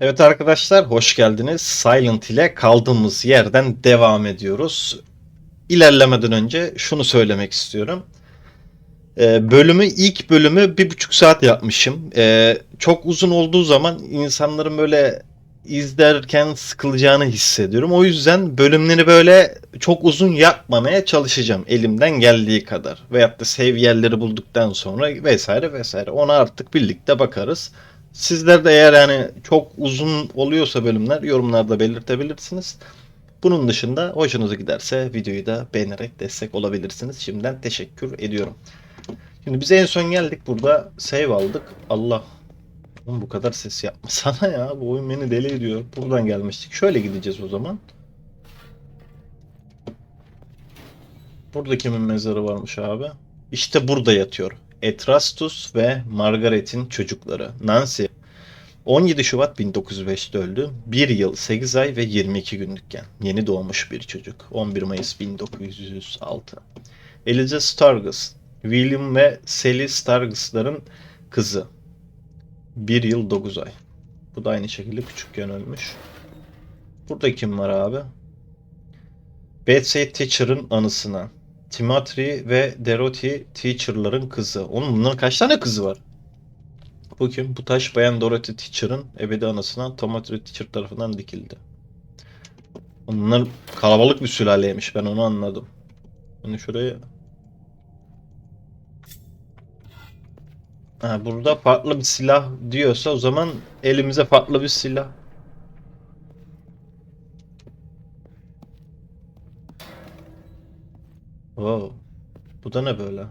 Evet arkadaşlar hoş geldiniz. Silent ile kaldığımız yerden devam ediyoruz. İlerlemeden önce şunu söylemek istiyorum. Ee, bölümü ilk bölümü bir buçuk saat yapmışım. Ee, çok uzun olduğu zaman insanların böyle izlerken sıkılacağını hissediyorum. O yüzden bölümleri böyle çok uzun yapmamaya çalışacağım elimden geldiği kadar. Veyahut da save yerleri bulduktan sonra vesaire vesaire. Ona artık birlikte bakarız. Sizler de eğer yani çok uzun oluyorsa bölümler yorumlarda belirtebilirsiniz. Bunun dışında hoşunuza giderse videoyu da beğenerek destek olabilirsiniz. Şimdiden teşekkür ediyorum. Şimdi biz en son geldik burada save aldık. Allah. Oğlum bu kadar ses yapmasana ya. Bu oyun beni deli ediyor. Buradan gelmiştik. Şöyle gideceğiz o zaman. Burada kimin mezarı varmış abi? İşte burada yatıyor. Etrastus ve Margaret'in çocukları. Nancy 17 Şubat 1905'te öldü. 1 yıl 8 ay ve 22 günlükken. Yeni doğmuş bir çocuk. 11 Mayıs 1906. Eliza Stargus. William ve Sally Stargus'ların kızı. 1 yıl 9 ay. Bu da aynı şekilde küçükken ölmüş. Burada kim var abi? Betsy Teacher'ın anısına. Timothy ve Dorothy Teacher'ların kızı. Oğlum bunların kaç tane kızı var? Bu kim? Bu taş bayan Dorothy Teacher'ın ebedi anasına Timothy Teacher tarafından dikildi. Bunlar kalabalık bir sülaleymiş ben onu anladım. Hani şuraya... Ha, burada farklı bir silah diyorsa o zaman elimize farklı bir silah. Wow. Bu da ne böyle?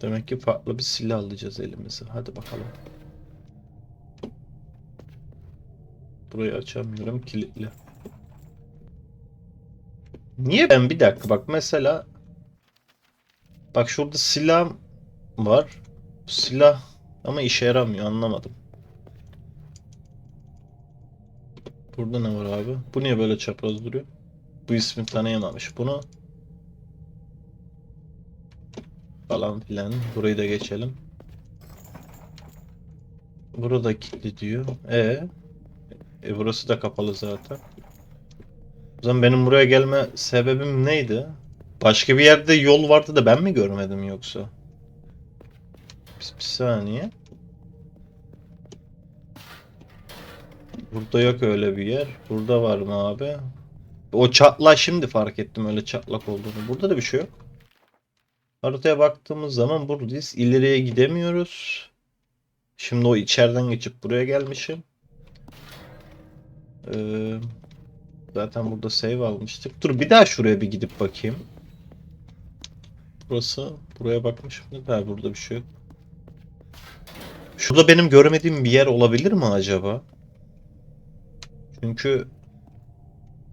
Demek ki farklı bir silah alacağız elimize. Hadi bakalım. Burayı açamıyorum kilitli. Niye ben bir dakika bak mesela bak şurada silah var. Silah ama işe yaramıyor anlamadım. Burada ne var abi? Bu niye böyle çapraz duruyor? Bu ismi tanıyamamış. Bunu falan filan. Burayı da geçelim. Burada kilitli diyor. E, e burası da kapalı zaten. O zaman benim buraya gelme sebebim neydi? Başka bir yerde yol vardı da ben mi görmedim yoksa? Bir, bir saniye. Burada yok öyle bir yer. Burada var mı abi? O çatla şimdi fark ettim öyle çatlak olduğunu. Burada da bir şey yok. Haritaya baktığımız zaman buradayız. İleriye gidemiyoruz. Şimdi o içeriden geçip buraya gelmişim. Ee, zaten burada save almıştık. Dur bir daha şuraya bir gidip bakayım. Burası. Buraya bakmışım. Ha, burada bir şey yok. Şurada benim görmediğim bir yer olabilir mi acaba? Çünkü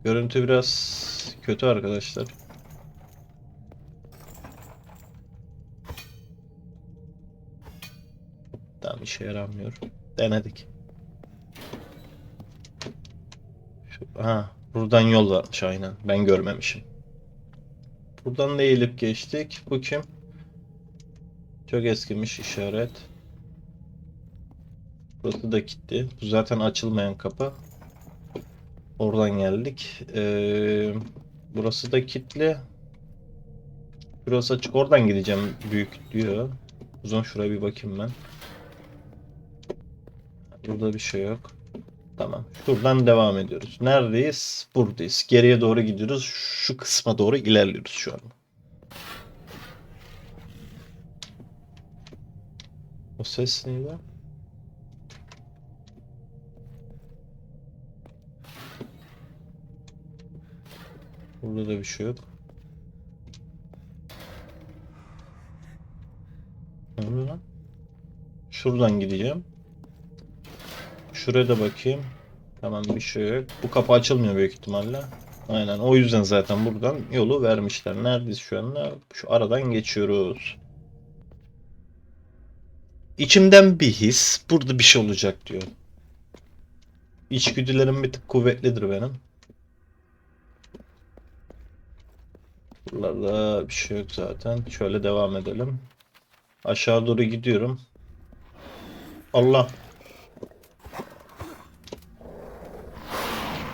görüntü biraz kötü arkadaşlar. Tamam işe yaramıyor. Denedik. Şu, ha, buradan yol varmış aynen. Ben görmemişim. Buradan da eğilip geçtik. Bu kim? Çok eskimiş işaret. Burası da kilitli. Bu zaten açılmayan kapı. Oradan geldik. Ee, burası da kilitli. Burası açık. Oradan gideceğim büyük diyor. O zaman şuraya bir bakayım ben. Burada bir şey yok. Tamam. Şuradan devam ediyoruz. Neredeyiz? Buradayız. Geriye doğru gidiyoruz. Şu kısma doğru ilerliyoruz şu an. O ses neydi? Burada da bir şey yok. Ne oluyor lan? Şuradan gideceğim. Şuraya da bakayım. Tamam bir şey yok. Bu kapı açılmıyor büyük ihtimalle. Aynen o yüzden zaten buradan yolu vermişler. Neredeyiz şu anda? Şu aradan geçiyoruz. İçimden bir his burada bir şey olacak diyor. İçgüdülerim bir tık kuvvetlidir benim. Buralarda bir şey yok zaten. Şöyle devam edelim. Aşağı doğru gidiyorum. Allah.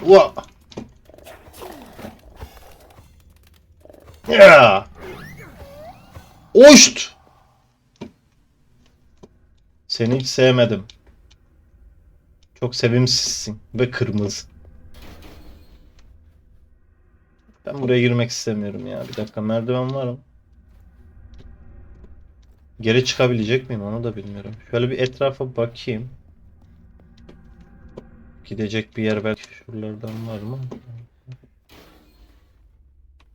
Ua. Ya. Oşt. Seni hiç sevmedim. Çok sevimsizsin ve kırmızı. Ben buraya girmek istemiyorum ya. Bir dakika merdiven var mı? Geri çıkabilecek miyim onu da bilmiyorum. Şöyle bir etrafa bakayım. Gidecek bir yer belki şuralardan var mı?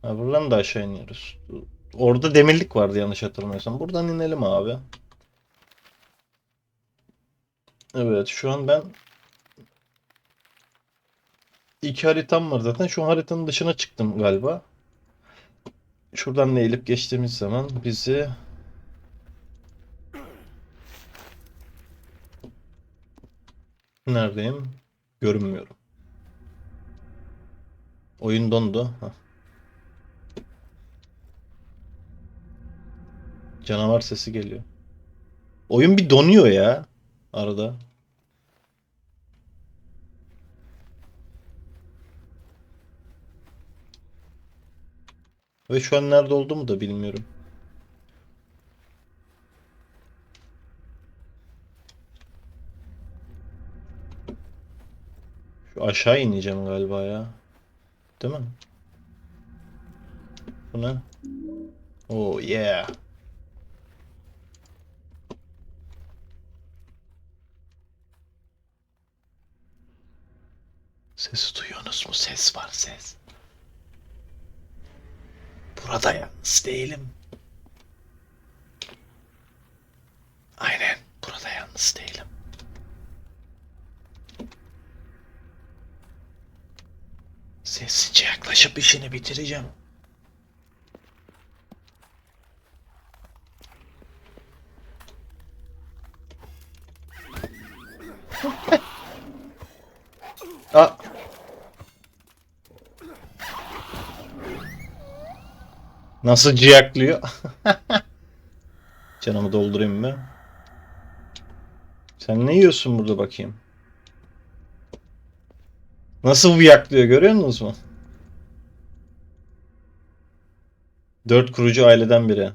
Ha, buradan da aşağı iniyoruz. Orada demirlik vardı yanlış hatırlamıyorsam. Buradan inelim abi. Evet şu an ben iki haritam var zaten. Şu haritanın dışına çıktım galiba. Şuradan da eğilip geçtiğimiz zaman bizi Neredeyim? Görünmüyorum. Oyun dondu. Hah. Canavar sesi geliyor. Oyun bir donuyor ya arada. Ve şu an nerede olduğumu da bilmiyorum. Şu aşağı ineceğim galiba ya. Değil mi? Bu ne? Oh yeah. Sesi duyuyorsunuz mu? Ses var ses. Burada yalnız değilim. Aynen burada yalnız değilim. Sessizce yaklaşıp işini bitireceğim. Aa. Nasıl ciyaklıyor? Canımı doldurayım mı? Sen ne yiyorsun burada bakayım? Nasıl viyaklıyor görüyor musunuz mu? Dört kurucu aileden biri.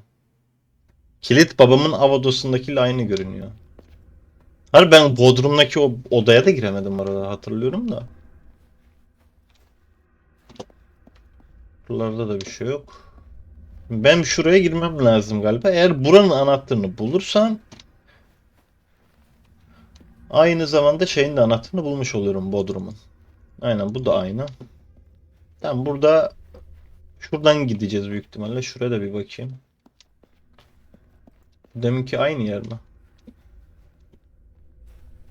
Kilit babamın av odasındakiyle aynı görünüyor. Hayır ben Bodrum'daki o odaya da giremedim arada hatırlıyorum da. Buralarda da bir şey yok. Ben şuraya girmem lazım galiba. Eğer buranın anahtarını bulursam aynı zamanda şeyin de anahtarını bulmuş oluyorum Bodrum'un. Aynen bu da aynı. Tamam burada şuradan gideceğiz büyük ihtimalle. Şuraya da bir bakayım. Deminki aynı yer mi?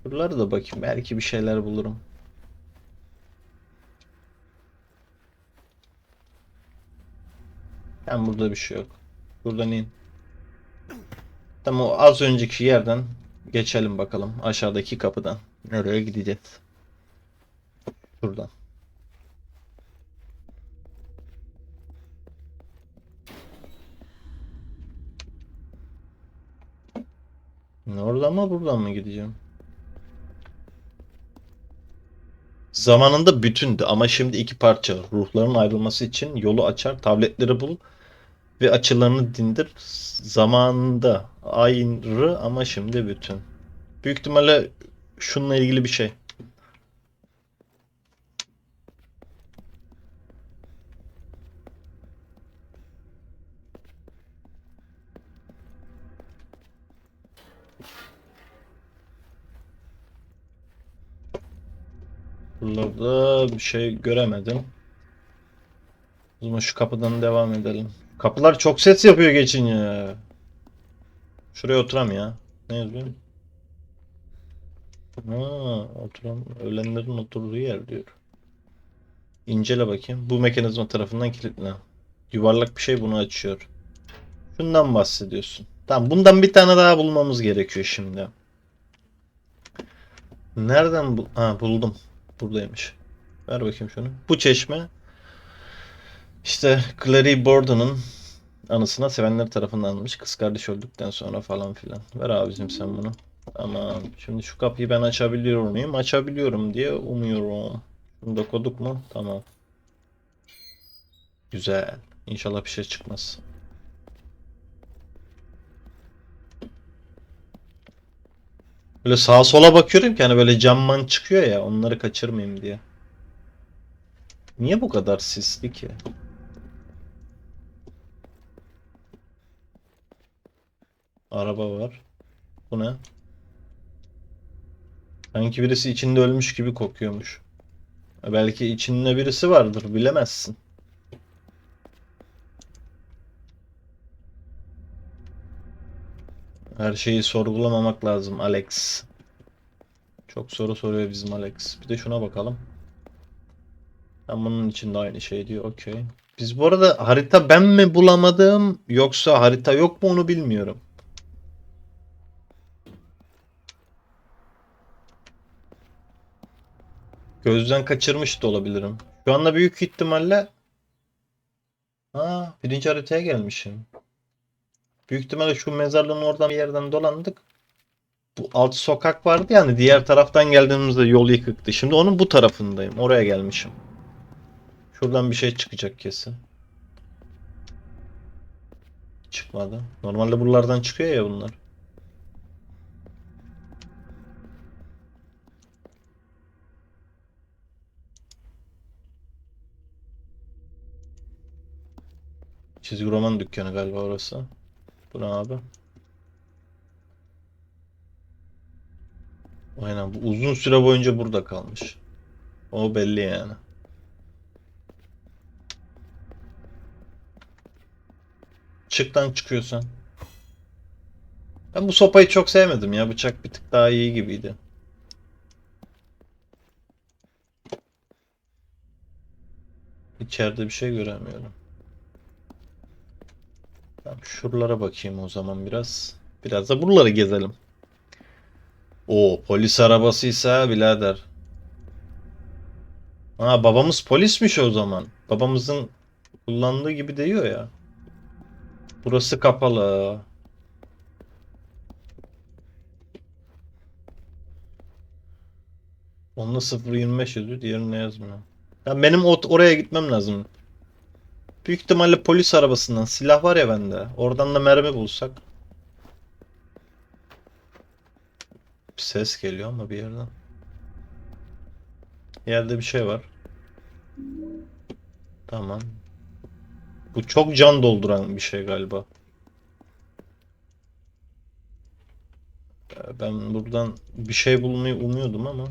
Buralara da bakayım. Belki bir şeyler bulurum. Ben burada bir şey yok. Buradan in. Tamam o az önceki yerden geçelim bakalım. Aşağıdaki kapıdan. Nereye gideceğiz? Şuradan. Oradan mı buradan mı gideceğim? Zamanında bütündü ama şimdi iki parça. Ruhların ayrılması için yolu açar, tabletleri bul ve açılarını dindir. Zamanında ayrı ama şimdi bütün. Büyük ihtimalle şununla ilgili bir şey. Buralarda bir şey göremedim. O zaman şu kapıdan devam edelim. Kapılar çok ses yapıyor geçin ya. Şuraya oturam ya. Ne yazıyor? Ha, oturan ölenlerin oturduğu yer diyor. İncele bakayım. Bu mekanizma tarafından kilitli. Yuvarlak bir şey bunu açıyor. Şundan bahsediyorsun. Tamam bundan bir tane daha bulmamız gerekiyor şimdi. Nereden bu? Ha buldum. Buradaymış. Ver bakayım şunu. Bu çeşme işte Clary Borden'ın anısına sevenler tarafından alınmış. Kız kardeş öldükten sonra falan filan. Ver abicim sen bunu. Tamam. Şimdi şu kapıyı ben açabiliyor muyum? Açabiliyorum diye umuyorum. Şunu da koduk mu? Tamam. Güzel. İnşallah bir şey çıkmaz. Böyle sağa sola bakıyorum ki hani böyle camman çıkıyor ya onları kaçırmayayım diye. Niye bu kadar sisli ki? Araba var. Bu ne? Sanki birisi içinde ölmüş gibi kokuyormuş. Belki içinde birisi vardır, bilemezsin. Her şeyi sorgulamamak lazım Alex. Çok soru soruyor bizim Alex. Bir de şuna bakalım. Ben bunun içinde aynı şey diyor. Okey. Biz bu arada harita ben mi bulamadım yoksa harita yok mu onu bilmiyorum. Gözden kaçırmış da olabilirim. Şu anda büyük ihtimalle Ha, birinci haritaya gelmişim. Büyük ihtimalle şu mezarlığın oradan bir yerden dolandık. Bu alt sokak vardı yani diğer taraftan geldiğimizde yol yıkıktı. Şimdi onun bu tarafındayım. Oraya gelmişim. Şuradan bir şey çıkacak kesin. Çıkmadı. Normalde buralardan çıkıyor ya bunlar. Çizgi roman dükkanı galiba orası. Bu ne abi? Aynen bu uzun süre boyunca burada kalmış. O belli yani. Çıktan çıkıyorsan. Ben bu sopayı çok sevmedim ya. Bıçak bir tık daha iyi gibiydi. İçeride bir şey göremiyorum. Tamam, şuralara bakayım o zaman biraz. Biraz da buraları gezelim. O polis arabasıysa birader. Ha babamız polismiş o zaman. Babamızın kullandığı gibi diyor ya. Burası kapalı. Onda 0.25 yazıyor, diğerinde yazmıyor. Ya benim o oraya gitmem lazım. Büyük ihtimalle polis arabasından silah var ya bende. Oradan da mermi bulsak. Bir ses geliyor ama bir yerden. Yerde bir şey var. Tamam. Bu çok can dolduran bir şey galiba. Ee, Ben buradan bir şey bulmayı umuyordum ama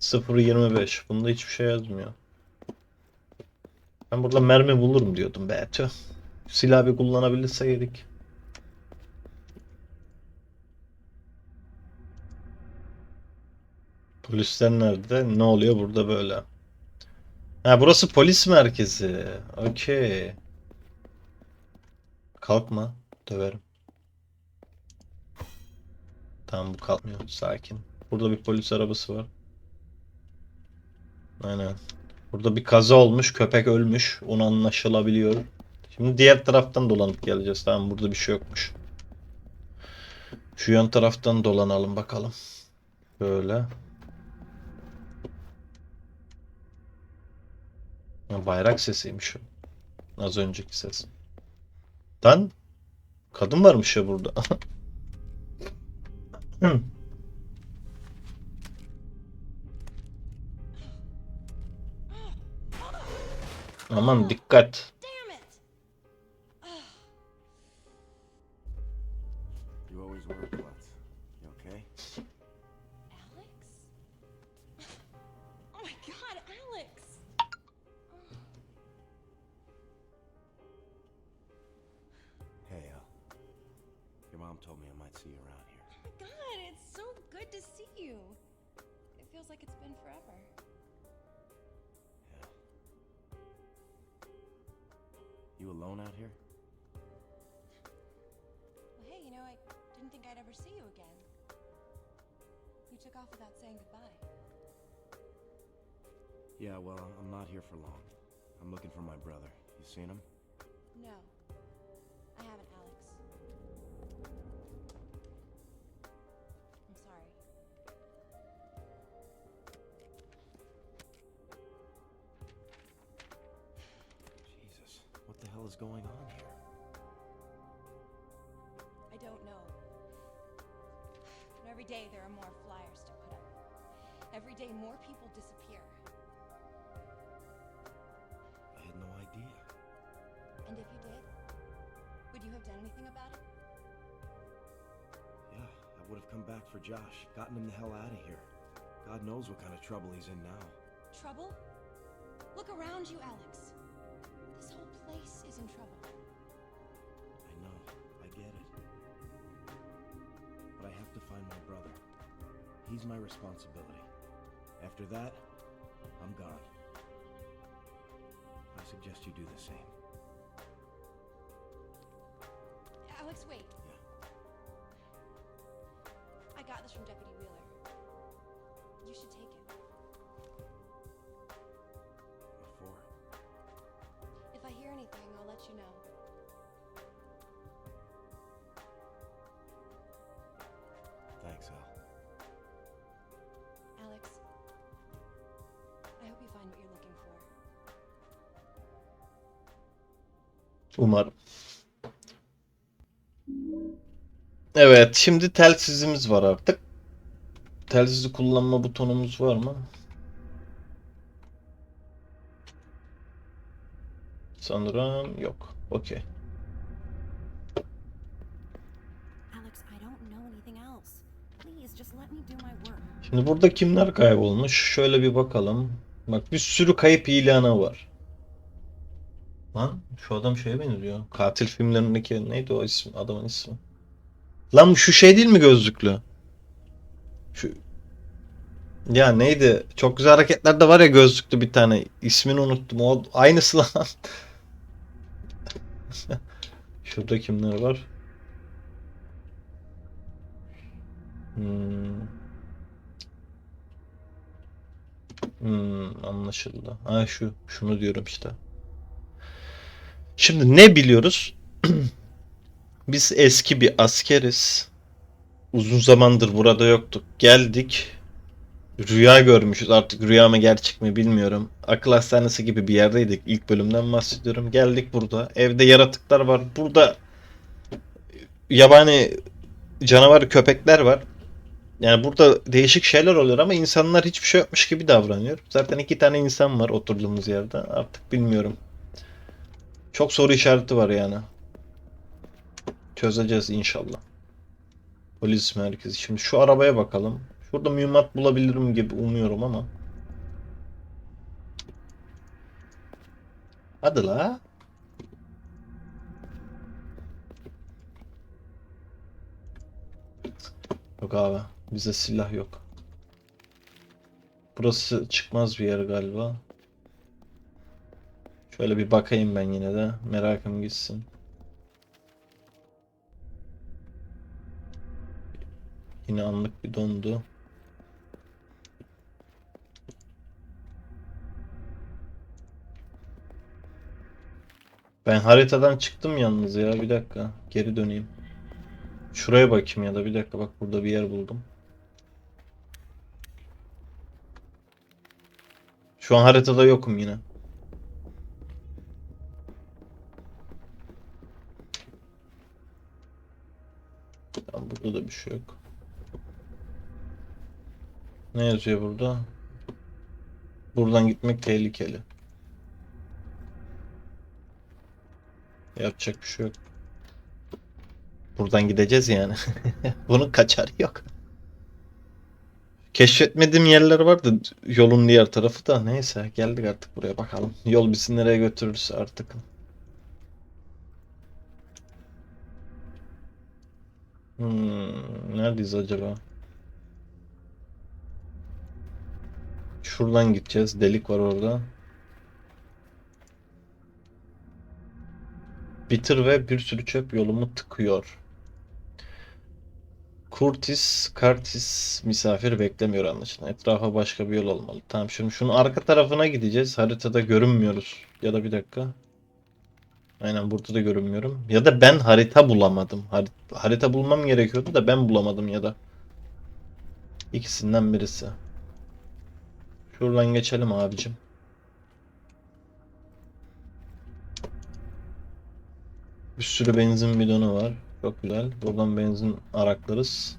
0.25. Bunda hiçbir şey yazmıyor. Ben burada mermi bulurum diyordum be tüh. Silah bir kullanabilirseydik. Polisler nerede? Ne oluyor burada böyle? Ha burası polis merkezi. Okey. Kalkma. Döverim. Tamam bu kalkmıyor. Sakin. Burada bir polis arabası var. Aynen. Burada bir kaza olmuş. Köpek ölmüş. Onu anlaşılabiliyor. Şimdi diğer taraftan dolanıp geleceğiz. Tamam burada bir şey yokmuş. Şu yan taraftan dolanalım bakalım. Böyle. Bayrak sesiymiş o. Az önceki ses. Lan kadın varmış ya burada. I might see you around here. Oh my god, it's so good to see you. It feels like it's been forever. Alone out here? Well, hey, you know, I didn't think I'd ever see you again. You took off without saying goodbye. Yeah, well, I'm not here for long. I'm looking for my brother. You seen him? No, going on here? I don't know. And every day there are more flyers to put up. Every day more people disappear. I had no idea. And if you did, would you have done anything about it? Yeah, I would have come back for Josh, gotten him the hell out of here. God knows what kind of trouble he's in now. Trouble? Look around you, Alex. He's my responsibility. After that, I'm gone. I suggest you do the same. Alex, wait. Yeah. I got this from Deputy Wheeler. You should take it. What for? If I hear anything, I'll let you know. Umarım. Evet, şimdi telsizimiz var artık. Telsizi kullanma butonumuz var mı? Sanırım yok. Okey. Şimdi burada kimler kaybolmuş? Şöyle bir bakalım. Bak bir sürü kayıp ilanı var. Lan şu adam şeye benziyor. Katil filmlerindeki neydi o isim? Adamın ismi. Lan şu şey değil mi gözlüklü? Şu ya neydi? Çok güzel hareketlerde var ya gözlüklü bir tane. İsmini unuttum. O aynısı lan. Şurada kimler var? Hmm. Hmm, anlaşıldı. Ha şu, şunu diyorum işte. Şimdi ne biliyoruz? Biz eski bir askeriz. Uzun zamandır burada yoktuk. Geldik. Rüya görmüşüz. Artık rüya mı gerçek mi bilmiyorum. Akıl hastanesi gibi bir yerdeydik. İlk bölümden bahsediyorum. Geldik burada. Evde yaratıklar var. Burada yabani canavar köpekler var. Yani burada değişik şeyler oluyor ama insanlar hiçbir şey yokmuş gibi davranıyor. Zaten iki tane insan var oturduğumuz yerde. Artık bilmiyorum. Çok soru işareti var yani. Çözeceğiz inşallah. Polis merkezi. Şimdi şu arabaya bakalım. Şurada mühimmat bulabilirim gibi umuyorum ama. Hadi la. Yok abi. Bize silah yok. Burası çıkmaz bir yer galiba. Şöyle bir bakayım ben yine de. Merakım gitsin. Yine anlık bir dondu. Ben haritadan çıktım yalnız ya. Bir dakika. Geri döneyim. Şuraya bakayım ya da bir dakika bak burada bir yer buldum. Şu an haritada yokum yine. Tamam burada da bir şey yok. Ne yazıyor burada? Buradan gitmek tehlikeli. Yapacak bir şey yok. Buradan gideceğiz yani. Bunun kaçarı yok. Keşfetmediğim yerler vardı yolun diğer tarafı da neyse geldik artık buraya bakalım. Yol bizi nereye götürürse artık. Hmm, neredeyiz acaba? Şuradan gideceğiz. Delik var orada. Bitir ve bir sürü çöp yolumu tıkıyor. Curtis, Curtis misafir beklemiyor anlaşılan. Etrafa başka bir yol olmalı. Tamam şimdi şunun arka tarafına gideceğiz. Haritada görünmüyoruz. Ya da bir dakika. Aynen burada da görünmüyorum. Ya da ben harita bulamadım. Har- harita bulmam gerekiyordu da ben bulamadım ya da. İkisinden birisi. Şuradan geçelim abicim. Bir sürü benzin bidonu var. Çok güzel. Buradan benzin araklarız.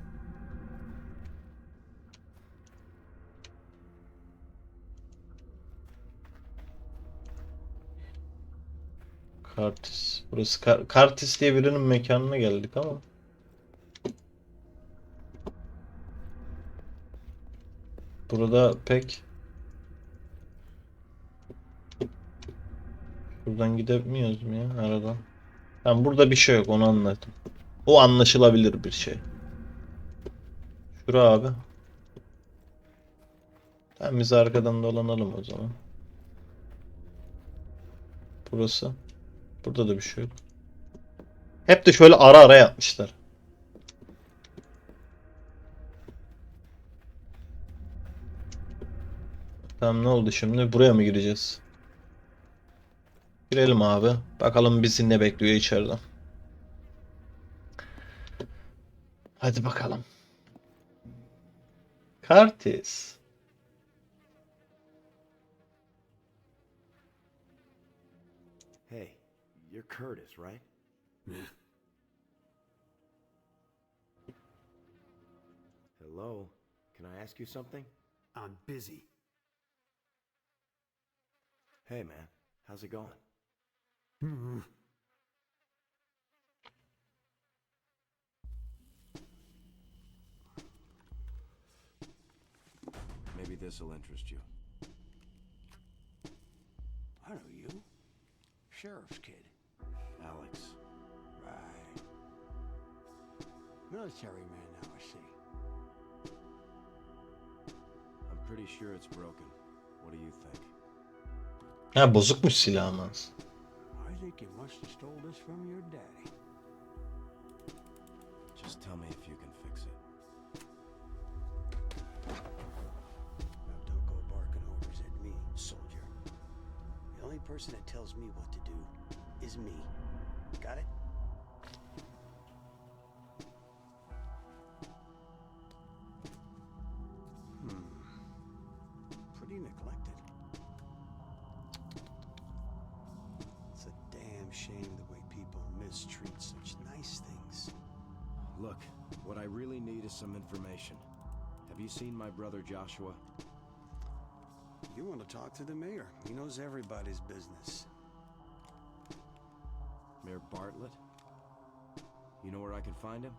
Kartis. Burası Kar- Kartis diye birinin mekanına geldik ama. Burada pek Buradan gidemiyoruz mu ya aradan? Tamam burada bir şey yok onu anladım. O anlaşılabilir bir şey. Şura abi. Tamam biz arkadan dolanalım o zaman. Burası. Burada da bir şey yok. Hep de şöyle ara ara yapmışlar. Tamam ne oldu şimdi? Buraya mı gireceğiz? Girelim abi. Bakalım bizi ne bekliyor içeriden. Hadi bakalım. Kartis. Curtis, right? Hello? Can I ask you something? I'm busy. Hey, man. How's it going? Maybe this'll interest you. I know you. Sheriff's kid. Military man now, I see. I'm pretty sure it's broken. What do you think? Ha bozukmuş silahımız. I think you must have stole this from your daddy. Just tell me if you can fix it. Now don't go barking orders at me, soldier. The only person that tells me what to do is me. Got it? Neglected. It's a damn shame the way people mistreat such nice things. Look, what I really need is some information. Have you seen my brother Joshua? You want to talk to the mayor. He knows everybody's business. Mayor Bartlett? You know where I can find him?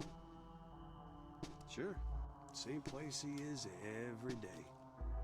Sure. Same place he is every day.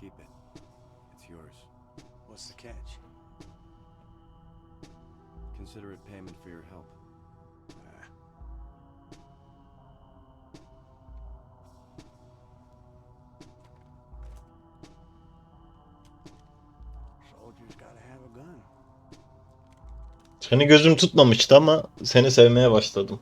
Keep it. It's yours. What's the catch? Consider it payment for your help. Ah. Soldiers gotta have a gun. Seni gözüm tutmamıştı ama seni sevmeye başladım.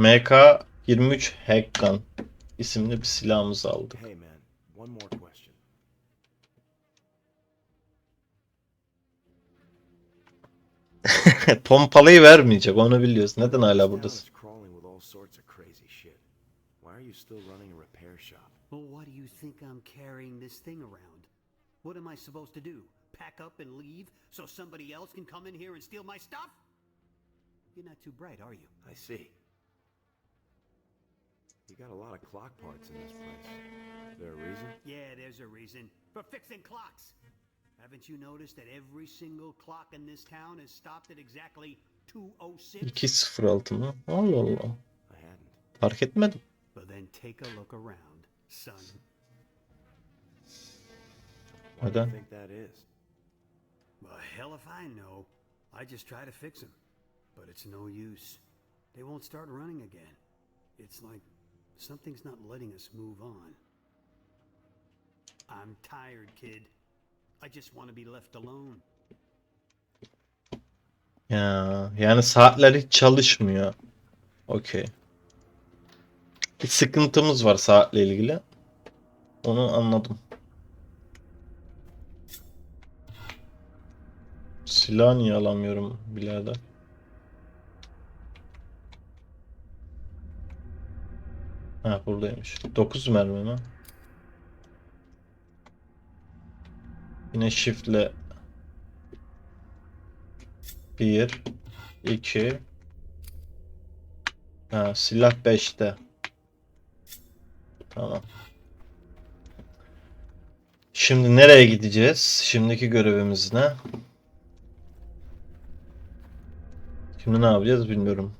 MK23 Hackgun isimli bir silahımızı aldık. Hey, man, one more question. Pompalıyı vermeyecek onu biliyoruz. Neden hala buradasın? is crawling with all sorts of crazy shit. Why are you still running a repair shop? Well, why do you think I'm carrying this thing around? What am I supposed to do? Pack up and leave so somebody else can come in here and steal my stuff? You're not too bright, are you? I see. You got a lot of clock parts in this place. Is there a reason? Yeah, there's a reason. For fixing clocks. Haven't you noticed that every single clock in this town has stopped at exactly 206? 206 mı? Allah Allah. I hadn't. Fark etmedim. Well, then take a look around, son. Why do you think that is? Well, hell if I know. I just try to fix them. But it's no use. they won't start running again. It's like something's not letting us move on. I'm tired, kid. I just want to be left alone. Ya, yani saatler hiç çalışmıyor. Okey. Bir sıkıntımız var saatle ilgili. Onu anladım. Silah niye alamıyorum birader? Ha buradaymış. 9 mermi mi? Yine shift'le 1 2 Ha silah 5'te. Tamam. Şimdi nereye gideceğiz? Şimdiki görevimiz ne? Şimdi ne yapacağız bilmiyorum.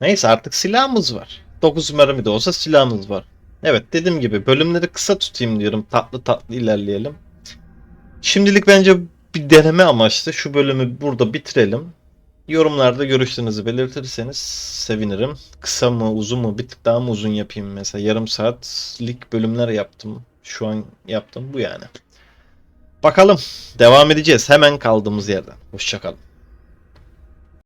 Neyse artık silahımız var. 9 mermi de olsa silahımız var. Evet dediğim gibi bölümleri kısa tutayım diyorum. Tatlı tatlı ilerleyelim. Şimdilik bence bir deneme amaçlı şu bölümü burada bitirelim. Yorumlarda görüşlerinizi belirtirseniz sevinirim. Kısa mı uzun mu bir tık daha mı uzun yapayım mesela yarım saatlik bölümler yaptım. Şu an yaptım bu yani. Bakalım devam edeceğiz hemen kaldığımız yerden. Hoşçakalın.